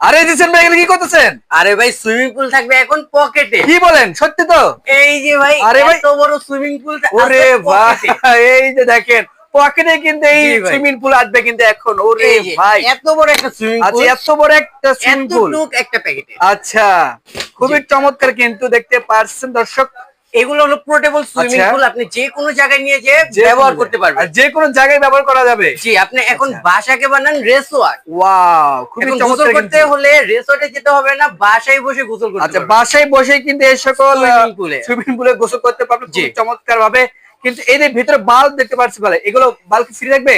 আরে দিচ্ছেন ভাই কি করতেছেন? আরে ভাই সুইমিং পুল থাকবে এখন পকেটে। কি বলেন সত্যি তো? এই যে ভাই আরে ভাই- এত বড় সুইমিং পুল ওরে ভাই এই যে দেখেন পকেটে কিন্তু এই সুইমিং পুল আসবে কিন্তু এখন ওরে ভাই। এত বড় একটা সুইমিং আচ্ছা এত বড় একটা সুইমিং পুল। একটা প্যাকেটে। আচ্ছা খুবই চমৎকার কিন্তু দেখতে পারছেন দর্শক। এগুলো হলো পোর্টেবল সুইমিং। পুল আপনি যে কোনো জায়গায় নিয়ে যেয়ে যে ব্যবহার করতে পারবেন আর যে কোনো জায়গায় ব্যবহার করা যাবে জি আপনি এখন। বাসাকে বানান রেসোয়ার্ট ওয়াও খুবই গোসল চমৎকার করতে হলে রেসোর্টে যেতে হবে না বাসায় বসে গোসল করতে আচ্ছা বাসায় বসে কিন্তু এই সকল। সুইমিং পুলে গোসল করতে পারবেন। খুব চমৎকার ভাবে কিন্তু এদের ভিতরে বাল্ব দেখতে পাচ্ছি বলে এগুলো বাল্ব ফ্রি থাকবে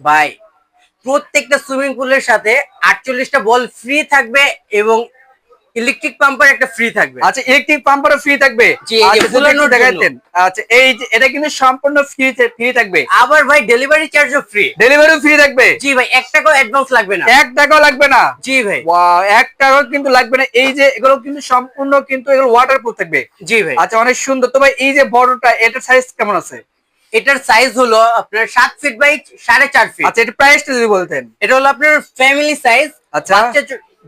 ভাই প্রত্যেকটা সুইমিং পুলের সাথে আটচল্লিশটা বল ফ্রি থাকবে এবং ইলেকট্রিক পাম্পার একটা ফ্রি থাকবে। আচ্ছা ইলেকট্রিক পাম্পারও ফ্রি থাকবে? আচ্ছা, আচ্ছা এই যে এটা কিন্তু সম্পূর্ণ ফ্রি ফ্রি থাকবে। আবার ভাই ডেলিভারি চার্জও ফ্রি ডেলিভারি ফ্রি থাকবে? জি ভাই এক টাকাও অ্যাডভান্স লাগবে না। এক টাকাও লাগবে না? জি ভাই। ওয়াও এক টাকাও কিন্তু লাগবে না। এই যে এগুলো কিন্তু সম্পূর্ণ কিন্তু এগুলো ওয়াটারপ্রুফ থাকবে। জি ভাই। আচ্ছা অনেক সুন্দর। তো ভাই এই যে বড়টা এটার সাইজ কেমন আছে? এটার সাইজ হলো আপনার সাত ফিট বাই সাড়ে চার ফিট আচ্ছা এটা প্রাইসটা যদি বলতেন। এটা হলো আপনার ফ্যামিলি সাইজ আচ্ছা।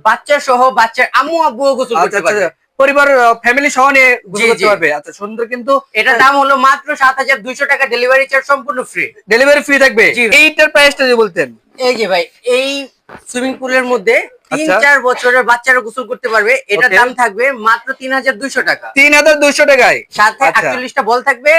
বাচ্চা সহ বাচ্চার আম্মু আব্বু গোসল আচ্ছা করতে আচ্ছা পারবে। পরিবার ফ্যামিলি সহ নিয়ে গোসল করতে পারবে। আচ্ছা সুন্দর কিন্তু এটার দাম হলো মাত্র সাত হাজার দুইশো টাকা। ডেলিভারি চার্জ সম্পূর্ণ ফ্রি ডেলিভারি ফ্রি থাকবে। এইটার প্রাইসটা যদি বলতেন। এই যে ভাই এই সুইমিং পুলের মধ্যে তিন আচ্ছা। চার বছরের বাচ্চারা গোসল করতে পারবে। এটার দাম থাকবে মাত্র তিন হাজার দুইশো টাকা। তিন হাজার দুইশো টাকায়। সাথে আচ্ছা। আটচল্লিশটা বল থাকবে।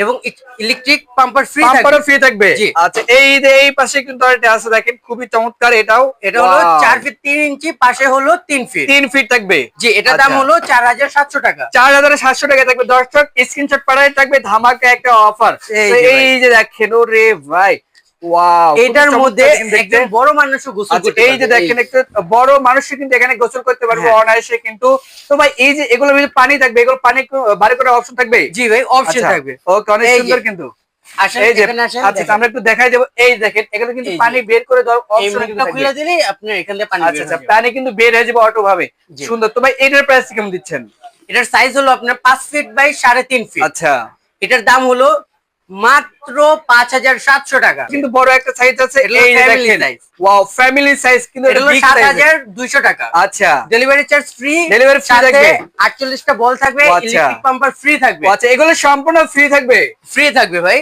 এবং ইলেকট্রিক পাম্পার ফ্রি পাম্পারও ফ্রি থাকবে জি। আচ্ছা এই যে এই পাশে কিন্তু আরেকটা আছে দেখেন খুবই চমৎকার এটাও এটা হলো Wow! চার ফিট 3 ইঞ্চি পাশে হলো 3 ফিট 3 ফিট থাকবে জি এটা দাম আচ্ছা। হলো চার হাজার সাতশো টাকা চার হাজার সাতশো টাকা থাকবে দর্শক স্ক্রিনশট পাঠায় থাকবে ধামাকা একটা অফার এই যে। দেখেন ওরে ভাই এটার মধ্যে একজন বড় মানুষও গোসল আচ্ছা করতে এই যে দেখেন একটু বড় মানুষ কিন্তু এখানে গোসল করতে পারবে হ্যাঁ। অনায়াসে কিন্তু। তো ভাই এই যে এগুলো পানি থাকবে এগুলো পানি বাড়ি করে অপশন থাকবে? জি ভাই অপশন আচ্ছা, থাকবে। ওকে অনেক সুন্দর কিন্তু। আচ্ছা আমরা একটু দেখাই দেবো। এই দেখেন এখানে কিন্তু পানি বের করে অপশন মুখটা খুলে দিলেই আপনার এখান থেকে পানি আচ্ছা। পানি কিন্তু বের হয়ে যাবে অটো ভাবে সুন্দর। তো ভাই এটার প্রাইস কেমন দিচ্ছেন? এটার সাইজ হলো আপনার পাঁচ ফিট বাই সাড়ে তিন ফিট আচ্ছা। এটার দাম হলো মাত্র পাঁচ হাজার সাতশো টাকা। কিন্তু বড় একটা সাইজ আছে। ওয়াও ফ্যামিলি সাইজ কিন্তু সাত হাজার দুইশো টাকা। আচ্ছা। Delivery charge free delivery free থাকবে? আটচল্লিশটা বল থাকবে। ইলেকট্রিক পাম্পার ফ্রি থাকবে। আচ্ছা এগুলো সম্পূর্ণ ফ্রি থাকবে? ফ্রি থাকবে ভাই।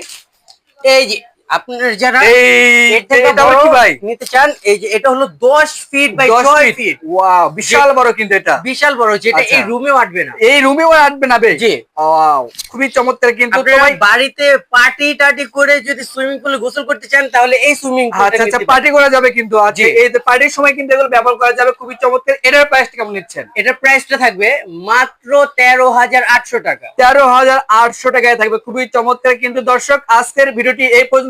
এই যে আপনার যারা এই এর থেকে বড় ভাই? নিতে চান এই যে এটা হলো দশ feet by 10 feet feet wow বিশাল বড় কিন্তু এটা। বিশাল বড় যেটা আচ্ছা। এই রুমেও আটবে না। এই রুমেও আসবে না বে জি। ওয়াও খুবই চমৎকার কিন্তু তো বাড়িতে পার্টি টার্টি করে যদি সুইমিং পুলে গোসল করতে চান তাহলে এই সুইমিং আচ্ছা আচ্ছা পার্টি করা যাবে কিন্তু এই পার্টির সময় কিন্তু এগুলো ব্যবহার করা যাবে। খুবই চমৎকার। এটার প্রাইসটা কেমন নিচ্ছেন? এটার প্রাইসটা থাকবে মাত্র তেরো হাজার আটশো টাকা। তেরো হাজার আটশো টাকায় থাকবে। খুবই চমৎকার কিন্তু দর্শক আজকের ভিডিওটি এই